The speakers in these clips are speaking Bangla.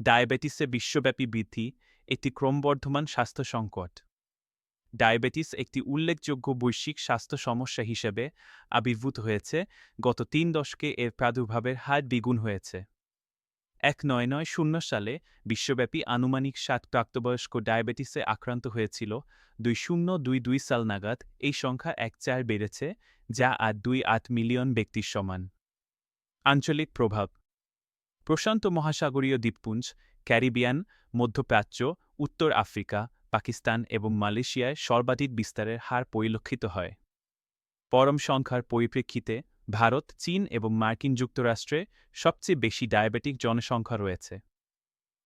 ডায়াবেটিসে বিশ্বব্যাপী বৃদ্ধি, একটি ক্রমবর্ধমান স্বাস্থ্য সংকট। ডায়াবেটিস একটি উল্লেখযোগ্য বৈশ্বিক স্বাস্থ্য সমস্যা হিসেবে আবির্ভূত হয়েছে, গত তিন দশকে এর প্রাদুর্ভাবের হার দ্বিগুণ হয়েছে। এক নয় নয় শূন্য সালে বিশ্বব্যাপী আনুমানিক সাত প্রাপ্তবয়স্ক ডায়াবেটিসে আক্রান্ত হয়েছিল, দুই শূন্য দুই দুই সাল নাগাদ এই সংখ্যা এক চার বেড়েছে, যা আট দুই আট মিলিয়ন ব্যক্তির সমান। আঞ্চলিক প্রভাব প্রশান্ত মহাসাগরীয় দ্বীপপুঞ্জ, ক্যারিবিয়ান, মধ্যপ্রাচ্য, উত্তর আফ্রিকা, পাকিস্তান এবং মালয়েশিয়ায় সর্বাধিক বিস্তারের হার পরিলক্ষিত হয়। পরম সংখ্যার পরিপ্রেক্ষিতে ভারত, চীন এবং মার্কিন যুক্তরাষ্ট্রে সবচেয়ে বেশি ডায়াবেটিক জনসংখ্যা রয়েছে।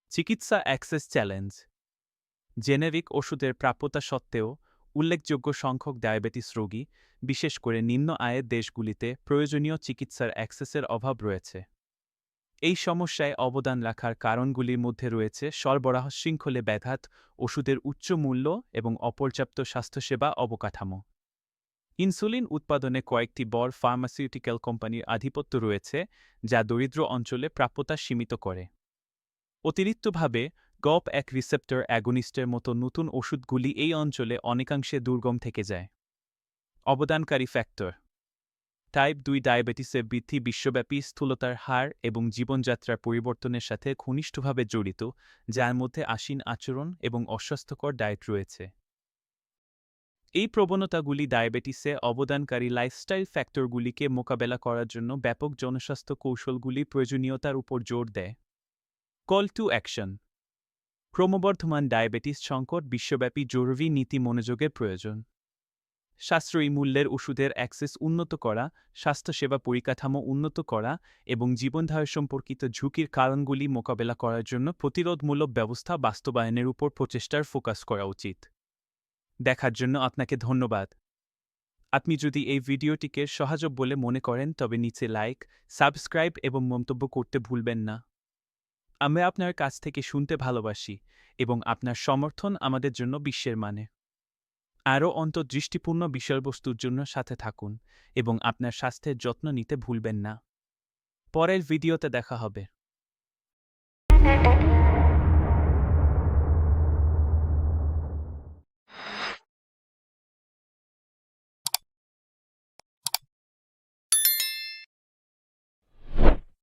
চিকিৎসা অ্যাক্সেস চ্যালেঞ্জ। জেনেরিক ওষুধের প্রাপ্যতা সত্ত্বেও উল্লেখযোগ্য সংখ্যক ডায়াবেটিস রোগী, বিশেষ করে নিম্ন আয়ের দেশগুলিতে প্রয়োজনীয় চিকিৎসার অ্যাক্সেসের অভাব রয়েছে। এই সমস্যায় অবদান রাখার কারণগুলির মধ্যে রয়েছে সরবরাহ শৃঙ্খলে ব্যাঘাত, ওষুধের উচ্চ মূল্য এবং অপর্যাপ্ত স্বাস্থ্যসেবা অবকাঠামো। ইনসুলিন উৎপাদনে কয়েকটি বড় ফার্মাসিউটিক্যাল কোম্পানির আধিপত্য রয়েছে, যা দরিদ্র অঞ্চলে প্রাপ্যতা সীমিত করে। অতিরিক্তভাবে, গপ এক রিসেপ্টর অ্যাগনিস্টের মতো নতুন ওষুধগুলি এই অঞ্চলে অনেকাংশে দুর্গম থেকে যায়। অবদানকারী ফ্যাক্টর টাইপ দুই ডায়াবেটিসের বৃদ্ধি বিশ্বব্যাপী স্থূলতার হার এবং জীবনযাত্রার পরিবর্তনের সাথে ঘনিষ্ঠভাবে জড়িত, যার মধ্যে আসীন আচরণ এবং অস্বাস্থ্যকর ডায়েট রয়েছে। এই প্রবণতাগুলি ডায়াবেটিসে অবদানকারী লাইফস্টাইল ফ্যাক্টরগুলিকে মোকাবেলা করার জন্য ব্যাপক জনস্বাস্থ্য কৌশলগুলি প্রয়োজনীয়তার উপর জোর দেয়। কল টু অ্যাকশন ক্রমবর্ধমান ডায়াবেটিস সংকট বিশ্বব্যাপী জরুরি নীতি মনোযোগের প্রয়োজন। সাশ্রয়ী মূল্যের ওষুধের অ্যাক্সেস উন্নত করা, স্বাস্থ্যসেবা পরিকাঠামো উন্নত করা এবং জীবনধারা সম্পর্কিত ঝুঁকির কারণগুলি মোকাবেলা করার জন্য প্রতিরোধমূলক ব্যবস্থা বাস্তবায়নের উপর প্রচেষ্টার ফোকাস করা উচিত। দেখার জন্য আপনাকে ধন্যবাদ। আপনি যদি এই ভিডিওটিকে সহায়ক বলে মনে করেন, তবে নিচে লাইক, সাবস্ক্রাইব এবং মন্তব্য করতে ভুলবেন না। আমরা আপনার কাছ থেকে শুনতে ভালোবাসি এবং আপনার সমর্থন আমাদের জন্য বিশ্বের মানে। আরও অন্তর্দৃষ্টিপূর্ণ বিষয়বস্তুর জন্য সাথে থাকুন এবং আপনার স্বাস্থ্যের যত্ন নিতে ভুলবেন না। পরের ভিডিওতে দেখা হবে।